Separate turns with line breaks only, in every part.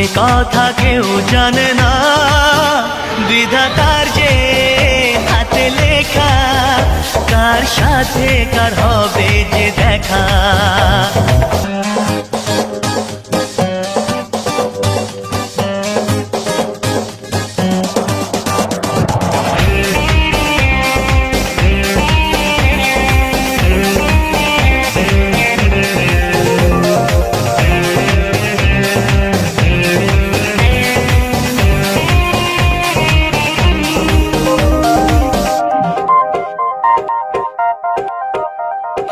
সে কথা কেউ জানে না। বিধাতার যে হাতে লেখা, কার সাথে কার হবে যে দেখা?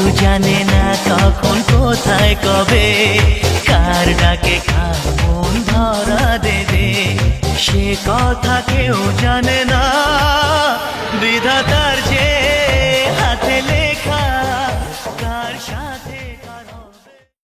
কেউ জানে না কখন কোথায় কবে, কার ডাকে কার মন ধরা দেবে। সে কথা কেউ জানে না